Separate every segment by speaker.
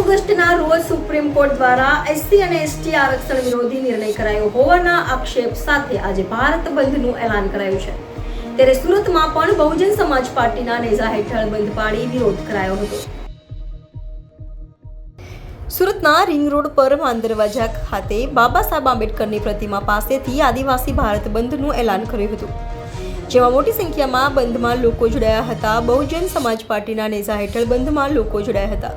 Speaker 1: ઓગસ્ટના રોજ supreme court દ્વારા એસસી અને એસટી આરક્ષણ વિરોધી નિર્ણય કરાયો હોવાના આક્ષેપ સાથે આજે ભારત બંધનું એલાન કરાયું છે. ત્યારે સુરતમાં પણ બહુજન સમાજ પાર્ટીના નેજા હેઠળ બંધ પાડી વિરોધ કરાયો હતો. સુરતના રિંગ રોડ પર માંદરવાજા ખાતે બાબા સાહેબ આંબેડકરની પ્રતિમા પાસેથી આદિવાસી ભારત બંધનું એલાન કર્યું હતું. જેમાં મોટી સંખ્યામાં બંધમાં લોકો જોડાયા હતા. બહુજન સમાજ પાર્ટીના નેજા હેઠળ બંધમાં લોકો જોડાયા હતા.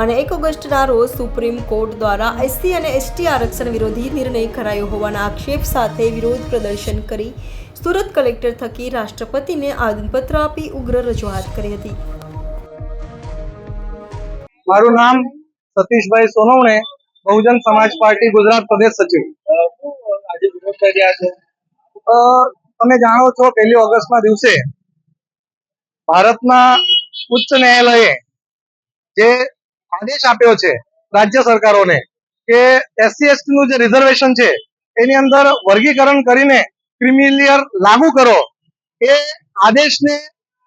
Speaker 1: અને એક ઓગસ્ટના રોજ સુપ્રીમ કોર્ટ દ્વારા એસસી અને એસટી આરક્ષણ વિરોધી નિર્ણય કરાયો હોવાના આક્ષેપ સાથે વિરોધ પ્રદર્શન કરી સુરત કલેક્ટર થકી રાષ્ટ્રપતિને આવેદનપત્ર આપી ઉગ્ર રજૂઆત કરી હતી.
Speaker 2: મારું નામ સતીશભાઈ સોનવણે, બહુજન સમાજ પાર્ટી ગુજરાત પ્રદેશ સચિવ.
Speaker 3: આજે વિરોધ
Speaker 2: તમે જાણો છો પહેલી ઓગસ્ટના દિવસે ભારતના ઉચ્ચ ન્યાયાલયે જે આદેશ આપ્યો છે રાજ્ય સરકારોને કે એસસી એસટી નું જે રિઝર્વેશન છે, એની અંદર વર્ગીકરણ કરીને ક્રિમિલિયર લાગુ કરો. એ આદેશને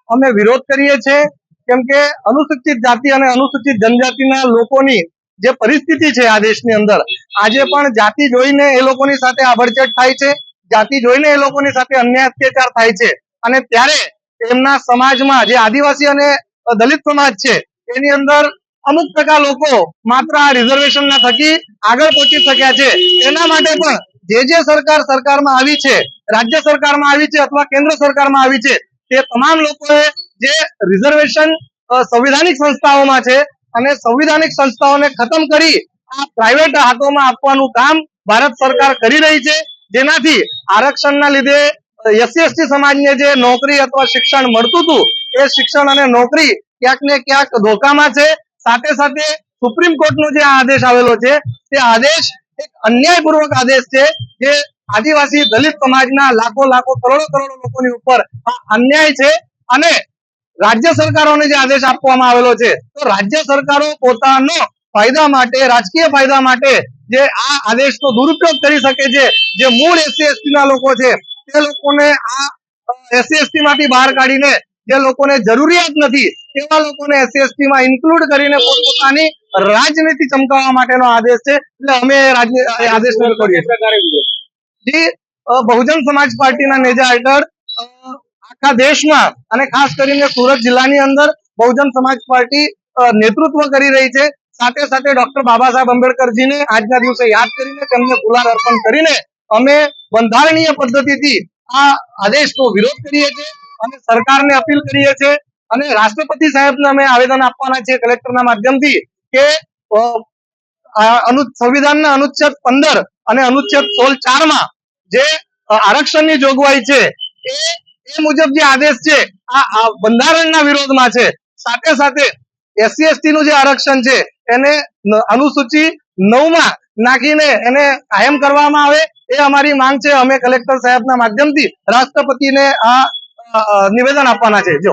Speaker 2: અમે વિરોધ કરીએ છીએ, કેમ કે અનુસૂચિત જાતિ અને અનુસૂચિત જનજાતિના લોકોની જે પરિસ્થિતિ છે આ દેશની અંદર, આજે પણ જાતિ જોઈને એ લોકોની સાથે આભડછેડ થાય છે, જાતિ જોઈને એ લોકોની સાથે અન્યાય અત્યાચાર થાય છે. અને ત્યારે એમના સમાજમાં જે આદિવાસી અને દલિત સમાજ છે, એની અંદર અમુક ટકા લોકો માત્ર આ રિઝર્વેશન ના થકી આગળ પહોંચી શક્યા છે. એના માટે પણ જે જે સરકાર સરકારમાં આવી છે, રાજ્ય સરકારમાં આવી છે અથવા કેન્દ્ર સરકારમાં આવી છે, તે તમામ લોકોએ જે રિઝર્વેશન સંવિધાનિક સંસ્થાઓમાં છે અને સંવિધાનિક સંસ્થાઓને ખતમ કરી આ પ્રાઇવેટ હાથોમાં આપવાનું કામ ભારત સરકાર કરી રહી છે. જેનાથી આરક્ષણના લીધે એસસી એસટી સમાજને જે નોકરી અથવા શિક્ષણ મળતું હતું, એ શિક્ષણ અને નોકરી ક્યાંક ને ક્યાંક ધોકામાં છે. સાથે સાથે સુપ્રીમ કોર્ટનો જે આદેશ આવેલો છે, તે આદેશ એક અન્યાયપૂર્વક આદેશ છે જે આદિવાસી દલિત સમાજના લાખો લાખો કરોડો કરોડો લોકોની ઉપર અન્યાય છે અને રાજ્ય સરકારોને જે આદેશ આપવામાં આવેલો છે, તો રાજ્ય સરકારો પોતાનો ફાયદા માટે, રાજકીય ફાયદા માટે જે આ આદેશનો દુરુપયોગ કરી શકે છે, જે મૂળ એસસી એસટી ના લોકો છે, તે લોકોને આ એસસી એસટી માંથી બહાર કાઢીને જે લોકોને જરૂરિયાત નથી એવા લોકોને એસસી માં ઇન્ક્લુડ કરીને પોતપોતાની રાજનીતિ ચમકાવવા માટેનો આદેશ છે. એટલે અમે આદેશ બહુજન સમાજ પાર્ટીના નેજા હેઠળ આખા દેશમાં અને ખાસ કરીને સુરત જિલ્લાની અંદર બહુજન સમાજ પાર્ટી નેતૃત્વ કરી રહી છે. સાથે સાથે ડોક્ટર બાબા સાહેબ આંબેડકરજીને આજના દિવસે યાદ કરીને તેમને ગુલાલ અર્પણ કરીને અમે બંધારણીય પદ્ધતિથી આ આદેશનો વિરોધ કરીએ છીએ અને સરકારને અપીલ કરીએ છીએ અને રાષ્ટ્રપતિ સાહેબને અમે આવેદન આપવાના છે કલેક્ટરના માધ્યમથી કે સંવિધાનના અનુચ્છેદ પંદર અને અનુચ્છેદ સોળ ચારમાં જે આરક્ષણની જોગવાઈ છે, એ એ મુજબ જે આદેશ છે, આ બંધારણના વિરોધમાં છે. સાથે સાથે એસસી એસટી નું જે આરક્ષણ છે, એને અનુસૂચિ અનુસૂચિ નવમાં નાખીને એને કાયમ કરવામાં આવે, એ અમારી માંગ છે. અમે કલેક્ટર સાહેબના માધ્યમથી રાષ્ટ્રપતિને આ નિવેદન આપવાના છે. જો